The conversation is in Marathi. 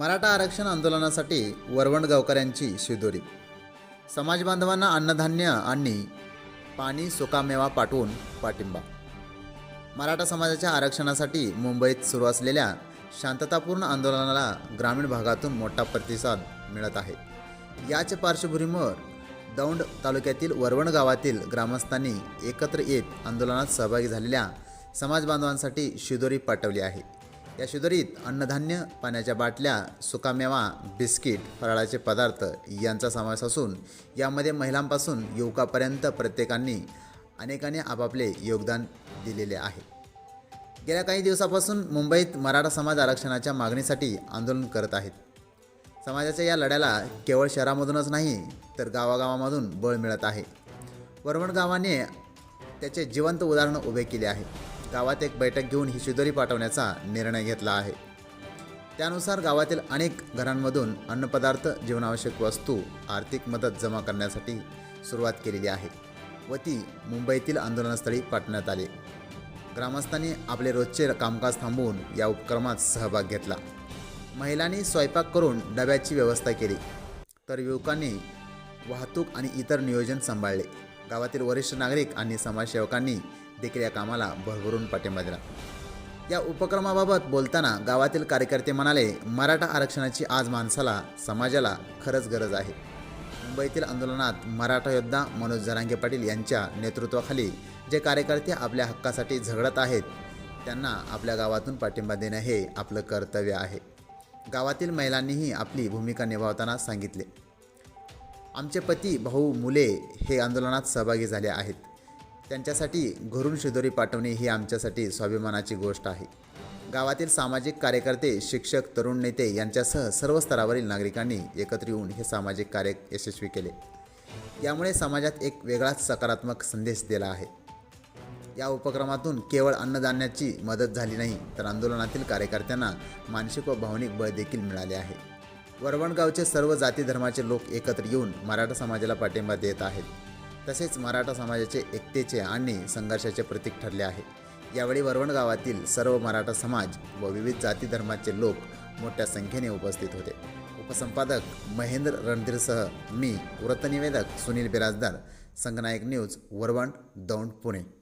मराठा आरक्षण आंदोलनासाठी वरवण गावकऱ्यांची शिदोरी समाज बांधवांना अन्नधान्य आणि पाणी सुकामेवा पाठवून पाठिंबा. मराठा समाजाच्या आरक्षणासाठी मुंबईत सुरू असलेल्या शांततापूर्ण आंदोलनाला ग्रामीण भागातून मोठा प्रतिसाद मिळत आहे. याच पार्श्वभूमीवर दौंड तालुक्यातील वरवण गावातील ग्रामस्थांनी एकत्र येत आंदोलनात सहभागी झालेल्या समाज बांधवांसाठी शिदोरी पाठवली आहे. या शिदोरीत अन्नधान्य पाण्याच्या बाटल्या सुकामेवा बिस्किट फराळाचे पदार्थ यांचा समावेश असून यामध्ये महिलांपासून युवकापर्यंत प्रत्येकांनी अनेकांनी आपापले योगदान दिलेले आहे. गेल्या काही दिवसापासून मुंबईत मराठा समाज आरक्षणाच्या मागणीसाठी आंदोलन करत आहेत. समाजाच्या या लढ्याला केवळ शहरामधूनच नाही तर गावागावामधून बळ मिळत आहे. वरवण गावाने त्याचे जिवंत उदाहरण उभे केले आहे. गावात एक बैठक घेऊन ही शिदोरी पाठवण्याचा निर्णय घेतला आहे. त्यानुसार गावातील अनेक घरांमधून अन्नपदार्थ जीवनावश्यक वस्तू आर्थिक मदत जमा करण्यासाठी सुरुवात केलेली आहे व ती मुंबईतील आंदोलनस्थळी पाठवण्यात आली. ग्रामस्थांनी आपले रोजचे कामकाज थांबवून या उपक्रमात सहभाग घेतला. महिलांनी स्वयंपाक करून डब्याची व्यवस्था केली तर युवकांनी वाहतूक आणि इतर नियोजन सांभाळले. गावातील वरिष्ठ नागरिक आणि समाजसेवकांनी देखील या कामाला भरभरून पाठिंबा दिला. या उपक्रमाबाबत बोलताना गावातील कार्यकर्ते म्हणाले मराठा आरक्षणाची आज माणसाला समाजाला खरंच गरज आहे. मुंबईतील आंदोलनात मराठा योद्धा मनोज जरांगे पाटील यांच्या नेतृत्वाखाली जे कार्यकर्ते आपल्या हक्कासाठी झगडत आहेत त्यांना आपल्या गावातून पाठिंबा देणं हे आपलं कर्तव्य आहे. गावातील महिलांनीही आपली भूमिका निभावताना सांगितले. आमचे पती भाऊ मुले हे आंदोलनात सहभागी झाले आहेत. त्यांच्यासाठी घरून शिदोरी पाठवणे ही आमच्यासाठी स्वाभिमानाची गोष्ट आहे. गावातील सामाजिक कार्यकर्ते शिक्षक तरुण नेते यांच्यासह सर्व स्तरावरील नागरिकांनी एकत्र येऊन हे सामाजिक कार्य यशस्वी केले. यामुळे समाजात एक वेगळाच सकारात्मक संदेश दिला आहे. या उपक्रमातून केवळ अन्नधान्याची मदत झाली नाही तर आंदोलनातील कार्यकर्त्यांना मानसिक व भावनिक बळ देखील मिळाले आहे. वरवणगावचे सर्व जाती धर्माचे लोक एकत्र येऊन मराठा समाजाला पाठिंबा देत आहेत. तसेच मराठा समाजाचे एकतेचे आणि संघर्षाचे प्रतीक ठरले आहे. यावेळी वरवण गावातील सर्व मराठा समाज व विविध जाती धर्माचे लोक मोठ्या संख्येने उपस्थित होते. उपसंपादक महेंद्र रणधीरसह मी वृत्तनिवेदक सुनील बिराजदार संगनायक न्यूज वरवण दौंड पुणे.